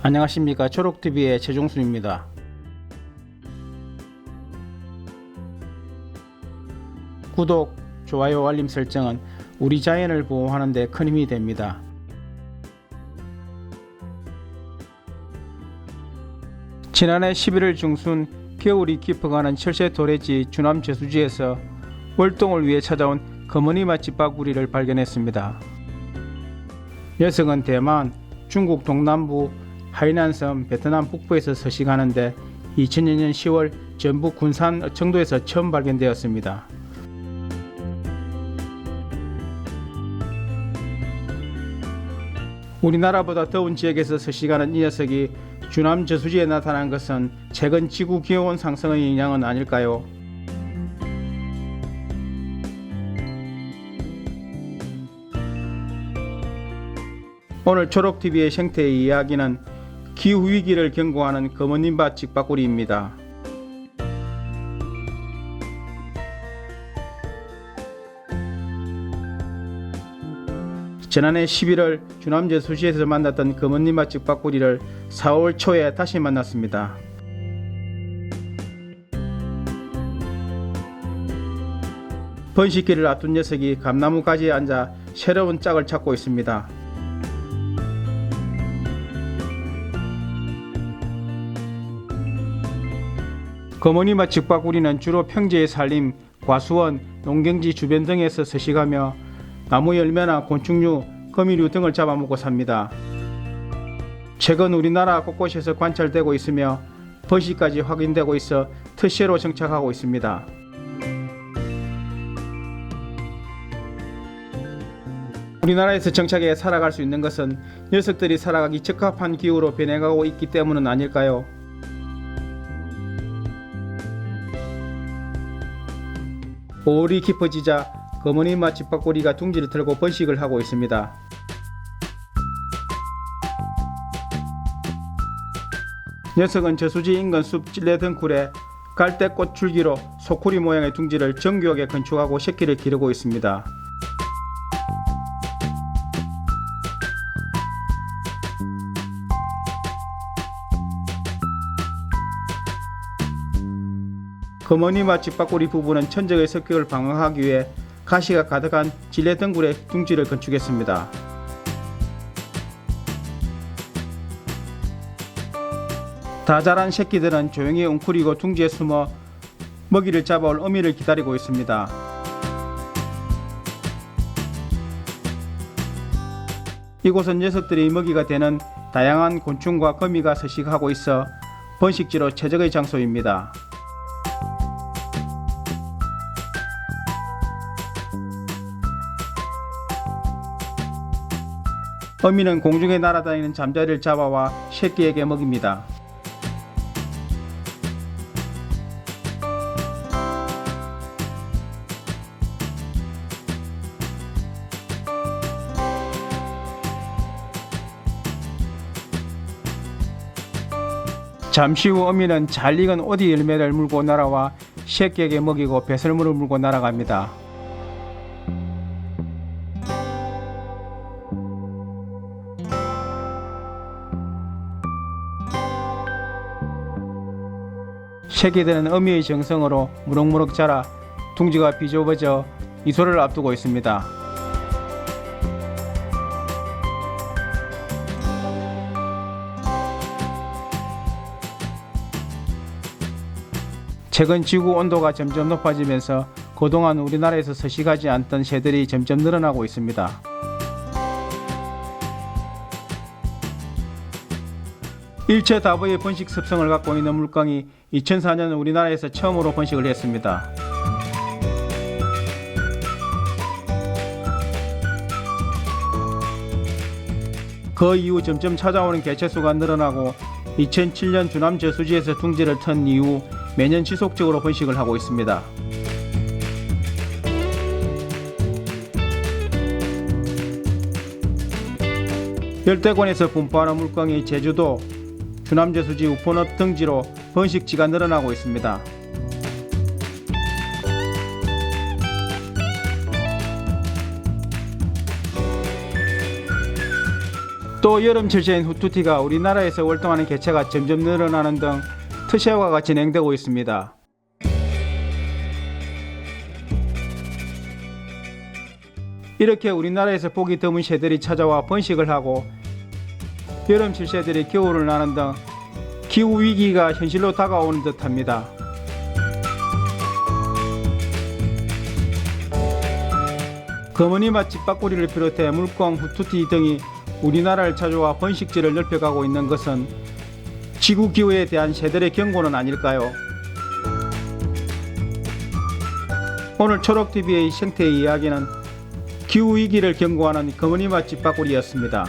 안녕하십니까 초록TV의 최종순입니다. 구독, 좋아요, 알림 설정은 우리 자연을 보호하는 데 큰 힘이 됩니다. 지난해 11월 중순 겨울이 깊어가는 철새 도래지 주남 저수지에서 월동을 위해 찾아온 거머니 맛집 바구리를 발견했습니다. 녀석은 대만, 중국 동남부, 하이난섬, 베트남 북부에서 서식하는데 2000년 10월 전북 군산 청도에서 처음 발견되었습니다. 우리나라보다 더운 지역에서 서식하는 이 녀석이 주남 저수지에 나타난 것은 최근 지구 기온 상승의 영향은 아닐까요? 오늘 초록TV의 생태의 이야기는 기후 위기를 경고하는 검은님밭 직박구리입니다. 지난해 11월 주남제 수시에서 만났던 검은님밭 직박구리를 4월 초에 다시 만났습니다. 번식기를 앞둔 녀석이 감나무 가지에 앉아 새로운 짝을 찾고 있습니다. 거머니맛 직박구리는 주로 평지의 산림, 과수원, 농경지 주변 등에서 서식하며 나무 열매나 곤충류, 거미류 등을 잡아먹고 삽니다. 최근 우리나라 곳곳에서 관찰되고 있으며 번식까지 확인되고 있어 트시로 정착하고 있습니다. 우리나라에서 정착해 살아갈 수 있는 것은 녀석들이 살아가기 적합한 기후로 변해가고 있기 때문은 아닐까요? 오울이 깊어지자 거머니맛 집밥꼬리가 둥지를 틀고 번식을 하고 있습니다. 녀석은 저수지 인근 숲 찔레 등굴에 갈대꽃 줄기로 소쿠리 모양의 둥지를 정교하게 건축하고 새끼를 기르고 있습니다. 거머니맛 집밥꼬리 부부는 천적의 습격을 방어하기 위해 가시가 가득한 질레 등굴의 둥지를 건축했습니다. 다 자란 새끼들은 조용히 웅크리고 둥지에 숨어 먹이를 잡아올 어미를 기다리고 있습니다. 이곳은 녀석들이 먹이가 되는 다양한 곤충과 거미가 서식하고 있어 번식지로 최적의 장소입니다. 어미는 공중에 날아다니는 잠자리를 잡아와 새끼에게 먹입니다. 잠시 후 어미는 잘 익은 오디 열매를 물고 날아와 새끼에게 먹이고 배설물을 물고 날아갑니다. 새끼들은 어미의 정성으로 무럭무럭 자라 둥지가 비좁아져 이소를 앞두고 있습니다. 최근 지구 온도가 점점 높아지면서 그동안 우리나라에서 서식하지 않던 새들이 점점 늘어나고 있습니다. 일체 다보의 번식 습성을 갖고 있는 물강이 2004년 우리나라에서 처음으로 번식을 했습니다. 그 이후 점점 찾아오는 개체수가 늘어나고 2007년 주남 저수지에서 둥지를 턴 이후 매년 지속적으로 번식을 하고 있습니다. 열대권에서 분포하는 물강이 제주도, 주남저수지 우포늪 등지로 번식지가 늘어나고 있습니다. 또또 여름 철새인 후투티가 우리나라에서 월동하는 개체가 점점 늘어나는 등 특세화가 진행되고 있습니다. 이렇게 우리나라에서 보기 드문 새들이 찾아와 번식을 하고 여름 철새들이 겨울을 나는 등 기후 위기가 현실로 다가오는 듯합니다. 거머니맛 집밥구리를 비롯해 물광, 후투티 등이 우리나라를 찾아와 번식지를 넓혀가고 있는 것은 지구 기후에 대한 새들의 경고는 아닐까요? 오늘 초록TV의 생태 이야기는 기후 위기를 경고하는 거머니맛 집밥구리였습니다.